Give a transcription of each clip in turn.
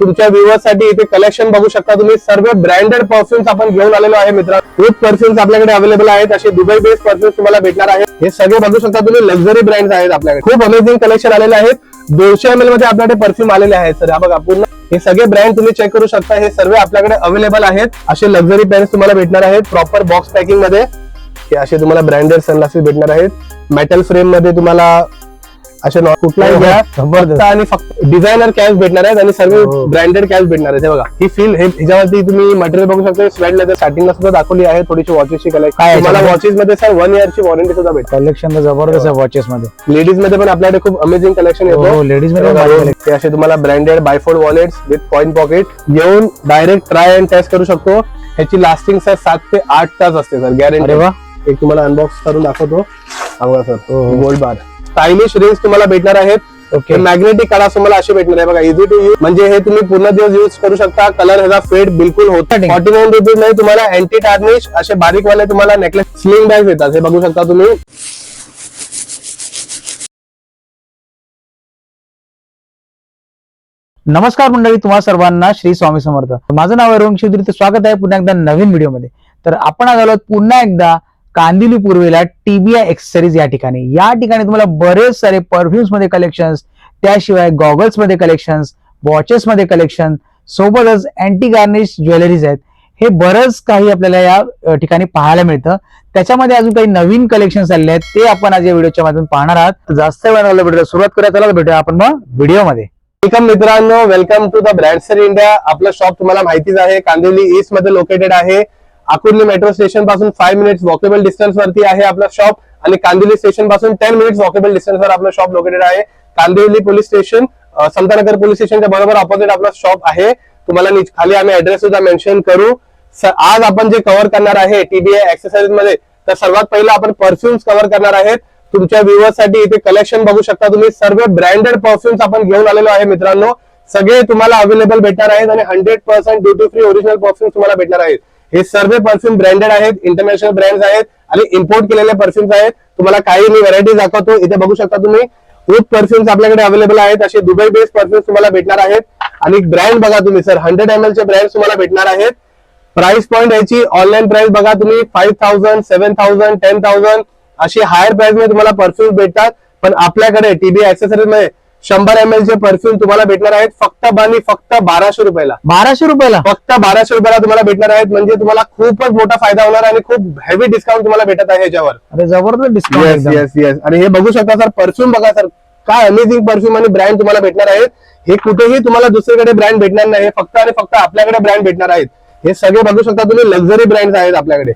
तुमच्या व्ह्युअर्ससाठी इथे कलेक्शन बघू शकता तुम्ही. सर्व ब्रँडेड परफ्युम्स आपण घेऊन आलेलो आहे मित्रांनो. खूप परफ्युम्स आपल्याकडे अवेलेबल आहेत. असे दुबई बेस्ड परफ्युम्स तुम्हाला भेटणार आहेत. हे सगळे बघू शकता तुम्ही. लक्झरी ब्रँड आहेत आपल्याकडे. खूप अमेझिंग कलेक्शन आलेले आहेत. दोनशे एम एलमध्ये आपल्याकडे परफ्यूम आलेले आहेत सर. हा बघा पूर्ण. हे सगळे ब्रँड तुम्ही चेक करू शकता. हे सर्व आपल्याकडे अवेलेबल आहेत. असे लक्झरी ब्रँड तुम्हाला भेटणार आहेत. प्रॉपर बॉक्स पॅकिंगमध्ये. हे असे तुम्हाला ब्रँडेड सनग्लासेस भेटणार आहेत. मेटल फ्रेममध्ये तुम्हाला असे कुठलाही घ्या. जबरदस्त. फक्त आणि फक्त डिझायनर कॅश भेटणार आहेत आणि सर्व हो. ब्रँडेड कॅश भेटणार आहेत. हे बघा ही फील हे ह्याच्यावरती तुम्ही मटेरियल बघू शकता. स्वेट लेदर स्टार्टिंगला सुद्धा दाखवली आहे. थोडीशी वॉचेसची कलेक्शन काय याच्यामध्ये? वॉचेस मध्ये सर वन इयरची वॉरंटी सुद्धा भेटते. कलेक्शन जबरदस्त आहे वॉचेस मध्ये. लेडीजमध्ये पण आपल्याकडे खूप अमेझिंग कलेक्शन येतो हो लेडीजमध्ये हे असे तुम्हाला branded bifold wallets with coin pocket घेऊन डायरेक्ट ट्राय अँड टेस्ट करू शकतो. ह्याची लास्टिंग सर सात ते आठ तास असते सर गॅरंटी एक तुम्हाला अनबॉक्स करून दाखवतो. हा सर हो, हो. गोल्ड बार स्टायलिश रेंज तुम्हाला भेटणार आहेत. ओके मॅग्नेटिक कडा तुम्हाला असे भेटणार आहे. बघा इझी टू यूज म्हणजे हे तुम्ही पूर्ण दिवस युज करू शकता. कलर ह्याचा फेड बिलकुल होत. फॉर्टी नाईन रुपीजमध्ये तुम्हाला अँटी टार्निश असे बारीक वाले तुम्हाला नेकलेस स्लिंग बॅग येतात हे बघू शकता तुम्ही. नमस्कार मंडळी तुम्हा सर्वांना श्री स्वामी समर्थ. माझं नाव आहे रोहन शिवदुरी स्वागत आहे पुन्हा एकदा नवीन व्हिडिओमध्ये तर आपण आज आलो पुन्हा एकदा कांदिली पूर्वेला टीबीआय एक्सेसरीज या ठिकाणी. या ठिकाणी तुम्हाला बरेच सारे परफ्युम्समध्ये कलेक्शन्स त्याशिवाय गॉगल्समध्ये कलेक्शन्स वॉचेस मध्ये कलेक्शन सोबतच अँटी गार्निश ज्वेलरीज आहेत. हे बरंच काही आपल्याला या ठिकाणी पाहायला मिळतं. त्याच्यामध्ये अजून काही नवीन कलेक्शन आलेले आहेत ते आपण आज या व्हिडिओच्या माध्यमातून पाहणार आहात. जास्त वेळ नका भेटूया सुरुवात करूया चला भेटूया आपण मग व्हिडिओमध्ये वेलकम मित्रांनो welcome to the Brandsar India आपलं शॉप तुम्हाला माहितीच आहे कांदिवली ईस्टमध्ये लोकेटेड आहे. आकुर्ली मेट्रो स्टेशनपासून फाय मिनिट्स वॉकेबल डिस्टन्स वरती आहे आपलं शॉप आणि कांदिवली स्टेशनपासून टेन मिनिट्स वॉकेबल डिस्टन्स वर आपलं शॉप लोकेटेड आहे. Kandivali police station Santanagar police स्टेशनच्या बरोबर ऑपोजिट आपला शॉप आहे. तुम्हाला खाली आम्ही ऍड्रेस सुद्धा मेन्शन करू. आज आपण जे कव्हर करणार आहे टीबीआय एक्सरसाइजमध्ये तर सर्वात पहिलं आपण परफ्युम्स कव्हर करणार आहेत. तुमच्या व्ह्युअर्ससाठी इथे कलेक्शन बघू शकता तुम्ही. सर्व ब्रँडेड परफ्युम्स आपण घेऊन आलेलो आहे मित्रांनो. सगळे तुम्हाला अवेलेबल भेटणार आहेत आणि hundred percent duty free original perfumes तुम्हाला भेटणार आहेत. हे सर्व परफ्यूम ब्रँडेड आहेत इंटरनॅशनल ब्रँड्स आहेत आणि इम्पोर्ट केलेले परफ्युम्स आहेत. तुम्हाला काही मी व्हरायटी दाखवतो इथे बघू शकता तुम्ही. खूप परफ्युम्स आपल्याकडे अवेलेबल आहेत. असे दुबई बेस्ड परफ्युम्स तुम्हाला भेटणार आहेत. आणि ब्रँड बघा तुम्ही सर हंड्रेड एम चे ब्रँड तुम्हाला भेटणार आहेत. प्राइस पॉईंट याची ऑनलाईन प्राइस बघा तुम्ही. Five thousand seven thousand ten thousand अशी हायर प्राइसमध्ये तुम्हाला परफ्युम्स भेटतात. पण आपल्याकडे टीबी ऍक्सेसरीजमध्ये शंभर एम चे परफ्युम तुम्हाला भेटणार आहेत फक्त बानी फक्त बाराशे रुपयाला. बाराशे रुपयाला? फक्त बाराशे रुपयाला तुम्हाला भेटणार आहेत. म्हणजे तुम्हाला खूपच मोठा फायदा होणार आणि खूप हेवी डिस्काउंट तुम्हाला भेटत आहे याच्यावर अरे जबरदस्त येस डिस्काउंट येस येस आणि हे बघू शकता सर परफ्यूम बघा सर. काय अमेझिंग परफ्यूम आणि ब्रँड तुम्हाला भेटणार आहेत. हे कुठेही तुम्हाला दुसरीकडे ब्रँड भेटणार नाही. हे फक्त आणि फक्त आपल्याकडे ब्रँड भेटणार आहेत. हे सगळे बघू शकता तुम्ही लक्झरी ब्रँड आहेत आपल्याकडे.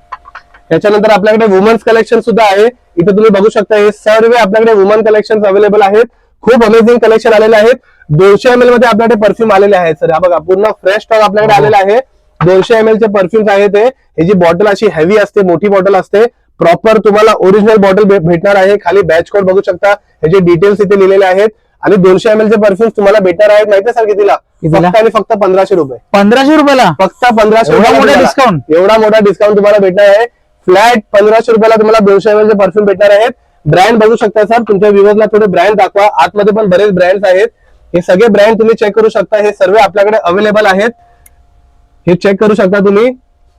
त्याच्यानंतर आपल्याकडे वुमन्स कलेक्शन सुद्धा आहे. इथे तुम्ही बघू शकता हे सर्व आपल्याकडे वुमन कलेक्शन अवेलेबल आहेत. खूप अमेझिंग कलेक्शन आलेले आहेत. दोनशे एम एलमध्ये आपल्याकडे परफ्यूम आलेले आहेत सर हा बघा पूर्ण फ्रेश स्टॉक आपल्याकडे आलेला आहे. दोनशे एम एल चे परफ्युम्स आहेत हे. ह्याची बॉटल अशी हेवी असते मोठी बॉटल असते प्रॉपर तुम्हाला ओरिजिनल बॉटल भेटणार आहे. खाली बॅच कोड बघू शकता. ह्याचे डिटेल्स इथे लिहिलेले आहेत. आणि दोनशे एम एल चे परफ्युम्स तुम्हाला भेटणार आहेत. माहिती सर कितीला? फक्त आणि फक्त पंधराशे रुपये. पंधराशे रुपयाला? फक्त पंधराशे मोठा discount? एवढा मोठा डिस्काउंट तुम्हाला भेटणार आहे. फ्लॅट पंधराशे रुपयाला तुम्हाला दोनशे एम चे परफ्यूम भेटणार आहेत. ब्रँड बघू शकता सर तुमच्या व्ह्युअर्सला थोडे ब्रँड दाखवा. आतमध्ये पण बरेच ब्रँड्स आहेत. हे सगळे ब्रँड तुम्ही चेक करू शकता. हे सर्व आपल्याकडे अवेलेबल आहेत. हे चेक करू शकता तुम्ही.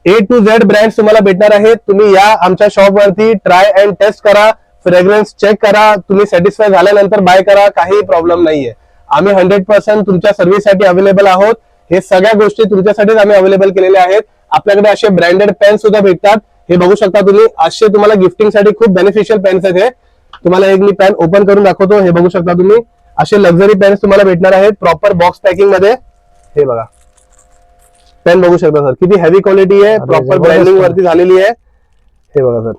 ए टू झेड ब्रँड तुम्हाला भेटणार आहेत. तुम्ही या आमच्या शॉप वरती ट्राय अँड टेस्ट करा. फ्रेग्रन्स चेक करा. तुम्ही सॅटिस्फाय झाल्यानंतर बाय करा. काही प्रॉब्लेम नाहीये. आम्ही हंड्रेड पर्सेंट तुमच्या सर्व्हिससाठी अवेलेबल आहोत. हे सगळ्या गोष्टी तुमच्यासाठीच आम्ही अवेलेबल केलेल्या आहेत. आपल्याकडे असे ब्रँडेड पेन सुद्धा भेटतात. हे बघू शकता तुम्ही. असे तुम्हाला गिफ्टिंगसाठी खूप बेनिफिशियल पेन्स आहेत हे. तुम्हाला एक मी पेन ओपन करून दाखवतो. हे बघू शकता तुम्ही. असे लक्झरी पेन्स तुम्हाला भेटणार आहेत प्रॉपर बॉक्स पॅकिंगमध्ये. हे बघा. पेन बघू शकता सर किती हेवी क्वालिटी आहे प्रॉपर ब्रँडिंग. वरती झालेली आहे. हे बघा सर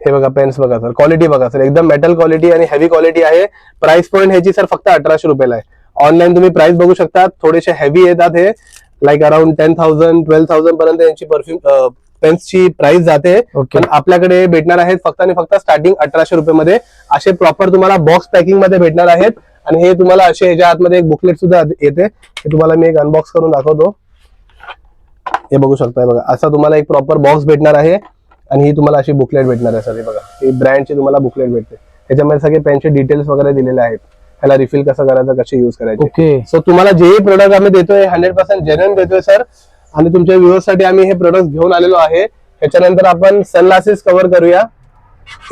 हे बघा पेन्स बघा सर क्वालिटी बघा सर एकदम मेटल क्वालिटी आणि हेवी क्वालिटी आहे. प्राइस पॉईंट ह्याची सर फक्त अठराशे रुपयाला आहे. ऑनलाईन तुम्ही प्राइस बघू शकता. थोडेसे हेवी येतात हे. Like around ten thousand twelve thousand पर्यंत यांची परफ्यूम पेन्सची प्राइस जाते. ओके पण आपल्याकडे भेटणार आहेत फक्त आणि फक्त स्टार्टिंग अठराशे रुपये मध्ये असे प्रॉपर तुम्हाला बॉक्स पॅकिंगमध्ये भेटणार आहेत. आणि हे तुम्हाला असे ह्याच्या आतमध्ये एक बुकलेट सुद्धा येते. हे तुम्हाला मी एक अनबॉक्स करून दाखवतो. हे बघू शकताय बघा. असा तुम्हाला एक प्रॉपर बॉक्स भेटणार आहे. आणि ही तुम्हाला अशी बुकलेट भेटणार आहे. सर हे बघा. ही ब्रँडची तुम्हाला बुकलेट भेटते. त्याच्यामध्ये सगळे पेनचे डिटेल्स वगैरे दिलेले आहेत. याला रिफिल कसं करायचं कसे युज करायचे? ओके सो तुम्हाला जेही प्रोडक्ट आम्ही देतोय हंड्रेड पर्सेंट जेन्युन देतोय सर आणि तुमच्या व्ह्युअर्ससाठी आम्ही हे प्रोडक्ट घेऊन आलेलो आहे. त्याच्यानंतर आपण सनग्लासेस कव्हर करूया.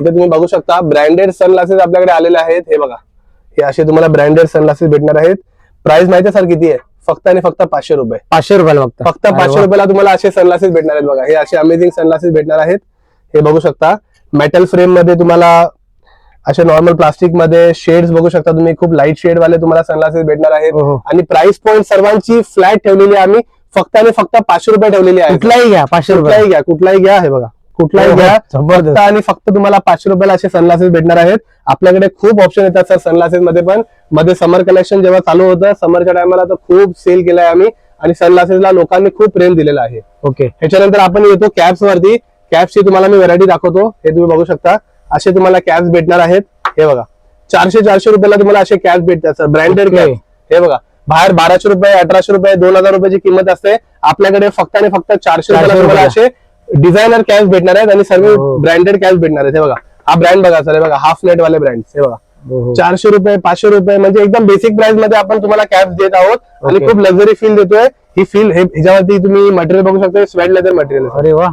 इथे तुम्ही बघू शकता ब्रँडेड सनग्लासेस आपल्याकडे आलेले आहेत. हे बघा. हे असे तुम्हाला ब्रँडेड सनग्लासेस भेटणार आहेत. प्राइस माहिती आहे सर किती आहे? फक्त आणि फक्त पाचशे रुपये. पाचशे रुपयाला फक्त. फक्त पाचशे. रुपयाला तुम्हाला असे सनग्लासेस भेटणार आहेत बघा. हे असे अमेझिंग सनग्लासेस भेटणार आहेत. हे बघू शकता. मेटल फ्रेममध्ये तुम्हाला असे नॉर्मल प्लास्टिकमध्ये शेड्स बघू शकता तुम्ही. खूप लाइट शेड वाले तुम्हाला सनग्लासेस भेटणार आहेत. ओहो. आणि प्राइस पॉईंट सर्वांची फ्लॅट ठेवलेली आहे आम्ही. फक्त आणि फक्त पाचशे रुपये ठेवलेली आहे. कुठलाही घ्या पाचशे रुपये. कुठलाही घ्या कुठलाही घ्या हे बघा. कुठलाही घ्या. जबरदस्त. फक्त आणि फक्त तुम्हाला पाचशे रुपयाला असे सनग्लासेस भेटणार आहेत. आपल्याकडे खूप ऑप्शन येतात सर सनग्लासेस मध्ये पण. मध्ये समर कलेक्शन जेव्हा चालू होतं समरच्या टायमाला तर खूप सेल केलाय आम्ही. आणि सनग्लासेसला लोकांनी खूप प्रेम दिलेलं आहे. ओके. ह्याच्यानंतर आपण येतो कॅप्स वरती. कॅप्सची तुम्हाला मी व्हरायटी दाखवतो. हे तुम्ही बघू शकता. असे तुम्हाला कॅप्स भेटणार आहेत. हे बघा. चारशे चारशे रुपयाला तुम्हाला असे कॅप्स भेटतात सर ब्रँडेड. कॅप हे बघा. बाहेर बाराशे रुपये अठराशे रुपये दोन हजार रुपयाची किंमत असते. आपल्याकडे फक्त आणि फक्त चारशे रुपयाला 400 तुम्हाला. असे डिझायनर कॅप्स भेटणार आहेत आणि सर्व हो. ब्रँडेड कॅप्स भेटणार आहेत. हे बघा. हा ब्रँड बघा सर हे बघा. हाफ नेट वाले ब्रँड हे बघा. ओहो. चारशे रुपये पाचशे रुपये म्हणजे एकदम बेसिक प्राइसमध्ये आपण तुम्हाला कॅप्स देत आहोत आणि. खूप लक्झरी फील देतोय. ही फील हे ह्याच्यावरती तुम्ही मटेरियल बघू शकता. स्वेट लेदर मटेरियल अरे वा.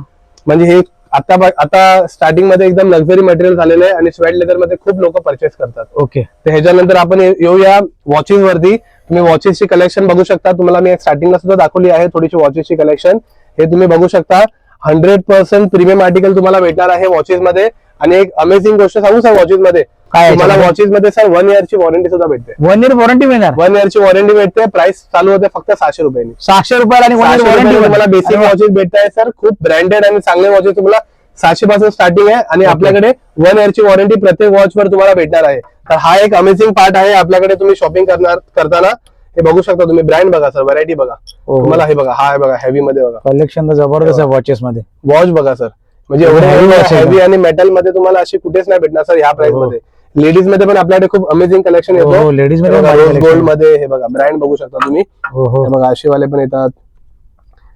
म्हणजे हे आता आता स्टार्टिंगमध्ये एकदम लक्झरी मटेरियल झालेलं आहे आणि स्वेट लेदरमध्ये खूप लोक परचेस करतात. ओके तर ह्याच्यानंतर आपण येऊया वॉचेस वरती. तुम्ही वॉचेसची कलेक्शन बघू शकता. तुम्हाला मी स्टार्टिंगला सुद्धा दाखवली आहे थोडीशी वॉचेसची कलेक्शन हे तुम्ही बघू शकता. हंड्रेड पर्सेंट प्रीमियम आर्टिकल तुम्हाला भेटणार आहे वॉचेस मध्ये. आणि एक अमेझिंग गोष्ट सांगू सर वॉचेस मध्ये. काय तुम्हाला? वॉचेस मध्ये सर वन इयरची वॉरंटी सुद्धा भेटते. वन इयर वॉरंटी मिळणार? वन इयरची वॉरंटी भेटते प्राइस चालू होते फक्त सहाशे रुपयांनी. सहाशे रुपयाला आणि वन इयर रुपयाला तुम्हाला वॉरंटी बेसिक वॉचेस भेटत आहे सर खूप ब्रँडेड आणि चांगले वॉचेस तुम्हाला सहाशे पासून स्टार्टिंग आहे आणि आपल्याकडे वन इयरची वॉरंटी प्रत्येक वॉच वर तुम्हाला भेटणार आहे. तर हा एक अमेझिंग पार्ट आहे. आपल्याकडे तुम्ही शॉपिंग करणार करताना हे बघू शकता तुम्ही. ब्रँड बघा सर व्हरायटी बघा. ओहो. तुम्हाला हे बघा हा आहे बघा हेवी मध्ये बघा. कलेक्शन जबरदस्त आहे वॉचेस मध्ये. वॉच बघा सर म्हणजे एवढे हेवी? आणि मेटलमध्ये तुम्हाला अशी कुठेच नाही भेटणार सर ह्या प्राइस हो. मध्ये. लेडीजमध्ये पण आपल्याकडे खूप अमेझिंग कलेक्शन हो, येतो. ladies मध्ये गोल्डमध्ये हे बघा ब्रँड बघू शकता तुम्ही. ओहो हे. बघा वाले पण येतात.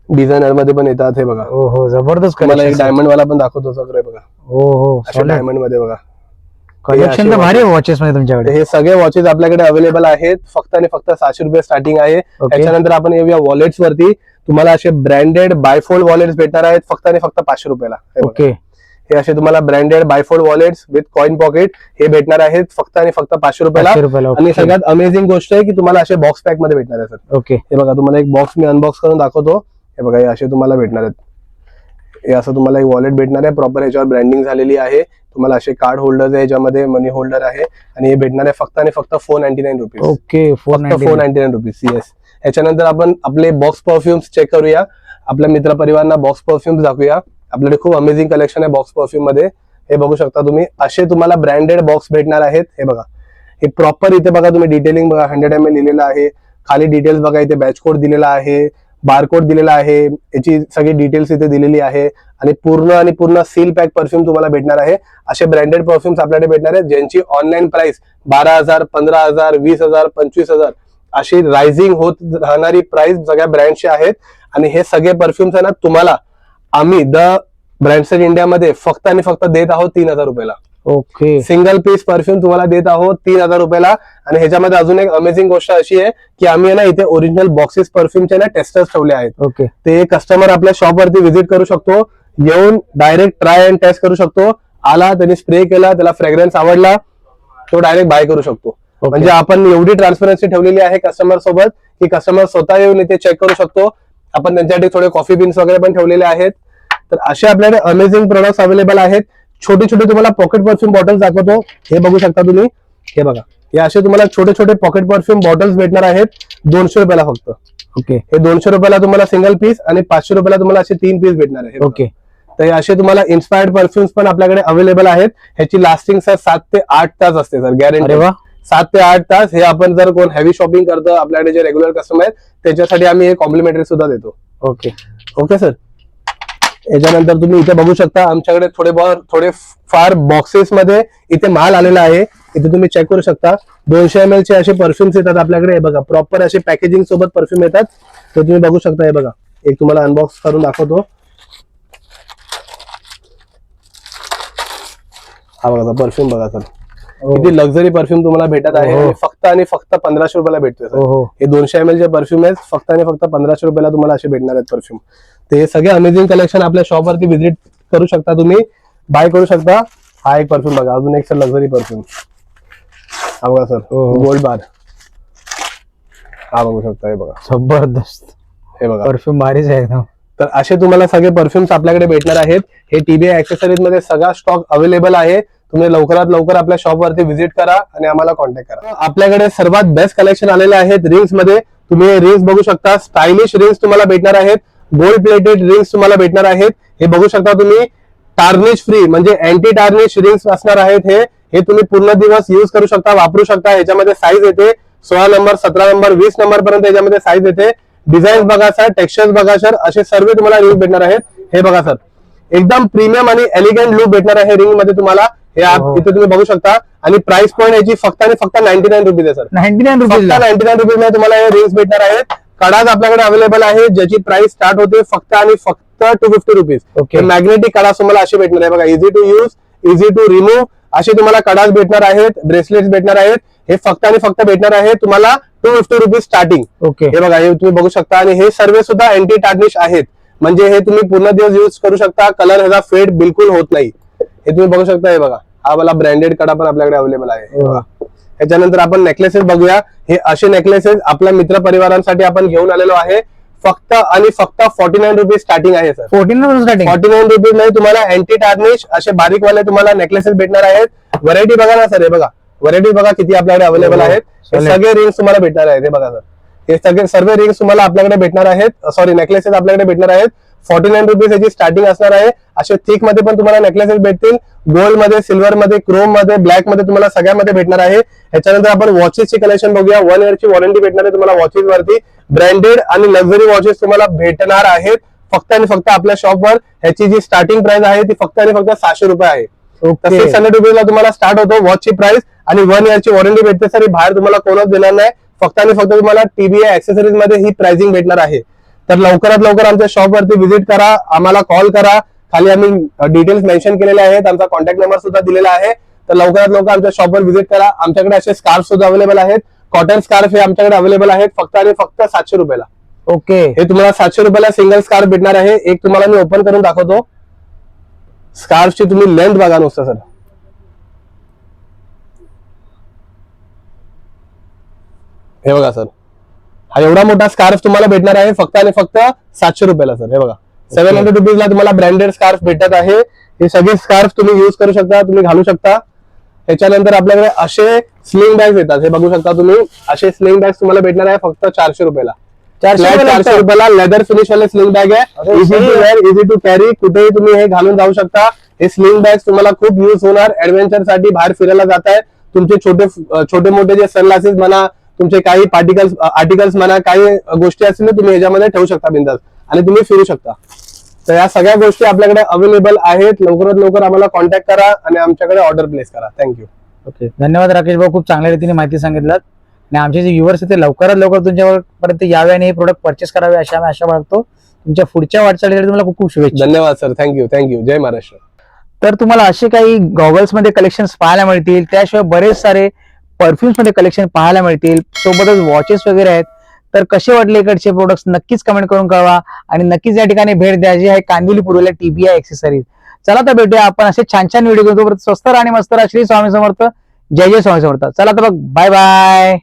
डिझायनरमध्ये पण येतात हे बघा. ओहो जबरदस्त तुम्हाला एक डायमंड वाला पण दाखवतो सगळे बघा. ओहो असे डायमंडमध्ये बघा. कलेक्शन तर भारी वॉचेस मध्ये तुमच्याकडे. हे सगळे वॉचेस आपल्याकडे अवेलेबल आहेत. फक्त आणि फक्त सहाशे रुपये स्टार्टिंग आहे. त्याच्यानंतर आपण येऊया वॉलेट्स वरती. तुम्हाला असे ब्रँडेड बायफोल्ड वॉलेट्स भेटणार आहेत फक्त आणि फक्त पाचशे रुपयाला. हे. ओके हे असे तुम्हाला branded bifold wallets with coin pocket हे भेटणार आहेत फक्त आणि फक्त पाचशे रुपयाला. आणि. सगळ्यात अमेझिंग गोष्ट आहे की तुम्हाला असे बॉक्स पॅकमध्ये भेटणार आहे सर. ओके हे बघा तुम्हाला एक बॉक्स मी अनबॉक्स करून दाखवतो. हे बघा हे असे तुम्हाला भेटणार आहेत. हे असं तुम्हाला एक वॉलेट भेटणार आहे. प्रॉपर ह्याच्यावर ब्रँडिंग झालेली आहे. तुम्हाला असे कार्ड होल्डर आहे याच्यामध्ये मनी होल्डर आहे. आणि हे भेटणार आहे फक्त आणि फक्त four ninety nine rupees okay four फक्त four ninety nine rupees yes याच्यानंतर आपण आपले बॉक्स परफ्युम्स चेक करूया. आपल्या मित्र परिवारांना बॉक्स परफ्युम्स दाखवूया. आपल्याकडे खूप अमेझिंग कलेक्शन आहे बॉक्स परफ्यूममध्ये. हे बघू शकता तुम्ही. असे तुम्हाला ब्रँडेड बॉक्स भेटणार आहेत. हे बघा. हे प्रॉपर इथे बघा तुम्ही डिटेलिंग बघा. हंड्रेड एम एल लिहिलेलं आहे. खाली डिटेल्स बघा. इथे बॅच कोड दिलेला आहे. बारकोड दिलेला आहे. याची सगळी डिटेल्स इथे दिलेली आहे. आणि पूर्ण आणि पूर्ण सील पॅक परफ्यूम तुम्हाला भेटणार आहे. असे ब्रँडेड परफ्यूम्स आपल्याकडे भेटणार आहेत ज्यांची ऑनलाईन प्राइस बारा हजार पंधरा हजार वीस हजार पंचवीस हजार अशी रायझिंग होत राहणारी प्राइस सगळ्या ब्रँडची आहेत. आणि हे सगळे परफ्युम्स आहे ना तुम्हाला आम्ही द ब्रँडसेट इंडियामध्ये फक्त आणि फक्त देत आहोत तीन हजार रुपयाला. ओके. सिंगल पीस परफ्यूम तुम्हाला देत आहोत तीन हजार रुपयाला. आणि ह्याच्यामध्ये अजून एक अमेझिंग गोष्ट अशी आहे की आम्ही ना इथे ओरिजिनल बॉक्सेस परफ्यूमचे ना टेस्टर्स ठेवले आहेत. ओके. ते कस्टमर आपल्या शॉप वरती व्हिजिट करू शकतो येऊन डायरेक्ट ट्राय अँड टेस्ट करू शकतो. आला त्यांनी स्प्रे केला त्याला फ्रेग्रन्स आवडला तो डायरेक्ट बाय करू शकतो. म्हणजे आपण एवढी ट्रान्सपरन्सी ठेवलेली आहे कस्टमर सोबत की कस्टमर स्वतः येऊन इथे चेक करू शकतो. आपण त्यांच्यासाठी थोडे कॉफी बिन्स वगैरे पण ठेवलेले आहेत. तर असे आपल्याकडे अमेझिंग प्रोडक्ट्स अवेलेबल आहेत. छोटे छोटे तुम्हाला पॉकेट परफ्यूम बॉटल्स दाखवतो. हे बघू शकता तुम्ही. हे बघा. हे असे तुम्हाला छोटे छोटे पॉकेट परफ्यूम बॉटल्स भेटणार आहेत. दोनशे रुपयाला फक्त. ओके हे दोनशे रुपयाला तुम्हाला सिंगल पीस आणि पाचशे रुपयाला तुम्हाला असे तीन पीस भेटणार आहे ओके तर हे असे तुम्हाला इन्स्पायर्ड परफ्युम्स पण आपल्याकडे अवेलेबल आहेत. ह्याची लास्टिंग सर सात ते आठ तास असते सर गॅरंटी सात ते आठ तास हे आपण जर कोण हेवी शॉपिंग करतो आपल्याकडे जे रेग्युलर कस्टमर आहेत त्याच्यासाठी आम्ही हे कॉम्प्लिमेंटरी सुद्धा देतो. ओके ओके सर याच्यानंतर तुम्ही इथे बघू शकता आमच्याकडे थोडे थोडे फार बॉक्सेस मध्ये इथे माल आलेला आहे. इथे तुम्ही चेक करू शकता. दोनशे एम चे असे परफ्युम्स येतात आपल्याकडे. हे बघा प्रॉपर असे पॅकेजिंग सोबत परफ्यूम येतात. तर तुम्ही बघू शकता हे बघा. एक तुम्हाला अनबॉक्स करून दाखवतो. हा बघा परफ्यूम बघा सर. किती लक्झरी परफ्यूम तुम्हाला भेटत आहे हो. फक्त आणि फक्त पंधराशे रुपयाला भेटतोय हो हो. हे दोनशे एम एल चे परफ्यूम आहेत फक्त आणि फक्त पंधराशे रुपयाला तुम्हाला असे भेटणार आहेत परफ्यूम ते हे सगळे अमेझिंग कलेक्शन आपल्या शॉप वरती व्हिजिट करू शकता तुम्ही. बाय करू शकता. हा एक परफ्यूम बघा. अजून एक सर लक्झरी परफ्यूम हा बघा सर हो, हो. गोल्ड बार हा बघू शकता हे बघा. जबरदस्त. हे बघा. परफ्यूम भारीच आहे एकदम. तर असे तुम्हाला सगळे परफ्युम्स आपल्याकडे भेटणार आहेत. हे टीबीआय ऍक्सेसरीजमध्ये सगळा स्टॉक अवेलेबल आहे. तुम्ही लवकरात लवकर आपल्या शॉप वरती व्हिजिट करा आणि आम्हाला कॉन्टॅक्ट करा. आपल्याकडे सर्वात बेस्ट कलेक्शन आलेले आहेत रिंग्समध्ये. तुम्ही रिंग्स बघू शकता. स्टायलिश रिंग्स तुम्हाला भेटणार आहेत. गोल्ड प्लेटेड रिंग्स तुम्हाला भेटणार आहेत. हे बघू शकता तुम्ही. टार्निश फ्री म्हणजे अँटी टार्निश रिंग्स असणार आहेत हे. हे तुम्ही पूर्ण दिवस युज करू शकता वापरू शकता. याच्यामध्ये साईज येते. सोळा नंबर सतरा नंबर वीस नंबर पर्यंत याच्यामध्ये साईज येते. डिझाईन्स बघा सर टेक्स्चर्स बघा सर असे सर्व तुम्हाला रिंग भेटणार आहेत. हे बघा सर एकदम प्रीमियम आणि एलिगंट लुक भेटणार आहे रिंगमध्ये तुम्हाला. हे आप हो. इथे तुम्ही बघू शकता. आणि प्राइस पॉईंट याची फक्त आणि फक्त नाईन्टी नाईन रुपीज आहे सर नाईन्टी नाईन फक्त रुपीज नाईन्टी नाईन रुपीजमध्ये तुम्हाला हे रिंग्स भेटणार आहेत. कडाच आपल्याकडे अवेलेबल आहे ज्याची प्राइस स्टार्ट होते फक्त आणि फक्त टू फिफ्टी रुपीज. मॅग्नेटिक कडास तुम्हाला असे भेटणार आहे. बघा easy to use easy to remove असे तुम्हाला कडास भेटणार आहेत ब्रेसलेट्स भेटणार आहेत. हे फक्त आणि फक्त भेटणार आहे तुम्हाला two fifty rupees starting okay हे बघा हे तुम्ही बघू शकता. आणि हे सर्व सुद्धा अँटी टार्निश आहेत. म्हणजे हे तुम्ही पूर्ण दिवस युज करू शकता. कलर ह्याचा फेड बिलकुल होत नाही. हे तुम्ही बघू शकता हे बघा. हा मला ब्रँडेड कडा पण आपल्याकडे अवेलेबल आहे. त्याच्यानंतर आपण नेकलेसेस बघूया. हे असे नेकलेसेस आपल्या मित्र परिवारांसाठी आपण घेऊन आलेलो आहे. फक्त आणि फक्त फॉर्टी नाईन रुपीज स्टार्टिंग आहे sir fourteen starting forty nine रुपीजमध्ये तुम्हाला अँटी टार्निश असे बारीक वाले तुम्हाला नेकलेसेस भेटणार आहेत. व्हरायटी बघा ना सर हे बघा. व्हरायटी बघा किती आपल्याकडे अवेलेबल हो, आहेत. हे. सगळे रिंग्स तुम्हाला भेटणार आहेत. हे बघा सर हे सगळे सर्व रिंग्स तुम्हाला आपल्याकडे भेटणार आहेत. सॉरी नेकलेसेस आपल्याकडे भेटणार आहेत. फॉर्टी नाईन रुपीज याची स्टार्टिंग असणार आहे. असे थिकमध्ये पण तुम्हाला नेकलेसेस भेटतील. गोल्डमध्ये सिल्वर मध्ये क्रोममध्ये ब्लॅकमध्ये तुम्हाला सगळ्यामध्ये भेटणार आहे. याच्यानंतर आपण वॉचेसची कलेक्शन बघूया. वन इयरची वॉरंटी भेटणार आहे तुम्हाला वॉचेस वरती. ब्रँडेड आणि लक्झरी वॉचेस तुम्हाला भेटणार आहेत. फक्त आणि फक्त आपल्या शॉपवर ह्याची जी स्टार्टिंग प्राइस आहे ती फक्त आणि फक्त सहाशे रुपये आहे. सिक्स हंड्रेड रुपीजला तुम्हाला स्टार्ट होतो वॉचची प्राइस आणि वन इयरची वॉरंटी भेटते सर बाहेर तुम्हाला कोणच देणार नाही. फक्त आणि फक्त तुम्हाला टीव्ही ऍक्सेसरीजमध्ये ही प्राइसिंग भेटणार आहे. तर लवकरात लवकर आमच्या शॉप वरती व्हिजिट करा. आम्हाला कॉल करा. खाली आम्ही डिटेल्स मेन्शन केलेले आहेत. आमचा कॉन्टॅक्ट नंबर सुद्धा दिलेला आहे. तर लवकरात लवकर आमच्या शॉपवर व्हिजिट करा. आमच्याकडे असे स्कार्फ सुद्धा अवेलेबल आहेत. कॉटन स्कार्फ हे आमच्याकडे अवेलेबल आहेत. फक्त आणि फक्त सातशे रुपयाला. ओके. हे तुम्हाला सातशे रुपयाला सिंगल स्कार्फ भेटणार आहे. एक तुम्हाला मी ओपन करून दाखवतो. स्कार्फची तुम्ही लेंथ बघा नुसतं सर. हे बघा सर. हा एवढा मोठा स्कार्फ तुम्हाला भेटणार आहे फक्त आणि फक्त सातशे रुपयाला सर हे बघा. सेव्हन हंड्रेड रुपीजला तुम्हाला ब्रँडेड स्कार्फ भेटत आहे. हे सगळे स्कार्फ तुम्ही युज करू शकता तुम्ही घालू शकता. त्याच्यानंतर आपल्याकडे असे स्लिंग बॅग्स येतात. हे बघू शकता तुम्ही. असे स्लिंग बॅग्स तुम्हाला भेटणार आहे फक्त चारशे रुपयाला. चारशे रुपयाला लेदर फिनिश वाले स्लिंग बॅग आहे. Easy to. Wear easy to carry कुठेही तुम्ही हे घालून जाऊ शकता. हे स्लिंग बॅग तुम्हाला खूप युज होणार. ऍडव्हेंचरसाठी बाहेर फिरायला जात आहे तुमचे छोटे छोटे मोठे जे सनग्लासेस म्हणा तुमचे काही पार्टिकल्स आर्टिकल्स म्हणा काही गोष्टी असतील ना तुम्ही ह्याच्यामध्ये ठेवू शकता बिंदास. आणि तुम्ही फिरू शकता. तर या सगळ्या गोष्टी आपल्याकडे अवेलेबल आहेत. लवकरात लवकर आम्हाला कॉन्टॅक्ट करा आणि आमच्याकडे ऑर्डर प्लेस करा. थँक्यू ओके धन्यवाद राकेश भाऊ. खूप चांगल्या रीतीने माहिती सांगितलं आणि आमचे जे व्ह्युअर्स ते लवकरात लवकर तुमच्यापर्यंत यावे आणि हे प्रोडक्ट परचेस करावे अशा आम्ही आशा बाळगतो. तुमच्या पुढच्या वाटचालीसाठी तुम्हाला खूप खूप शुभेच्छा. धन्यवाद sir thank you thank you जय महाराष्ट्र. तर तुम्हाला असे काही गॉगल्समध्ये कलेक्शन पाहायला मिळतील. त्याशिवाय बरेच सारे परफ्युम्समध्ये कलेक्शन पाहायला मिळतील. सोबतच वॉचेस वगैरे आहेत. तर कसे वाटले इकडचे प्रोडक्ट्स नक्कीच कमेंट करून कळवा. आणि नक्कीच या ठिकाणी भेट द्या. जी आहे कांदिवली पूर्वेला टीबीआय एक्सेसरीज चला तर भेटूया. आपण असे छान छान व्हिडिओ घेतो स्वस्त आणि मस्त राहा. श्री स्वामी समर्थ. जय जय स्वामी समर्थ. चला तर बघ. Bye bye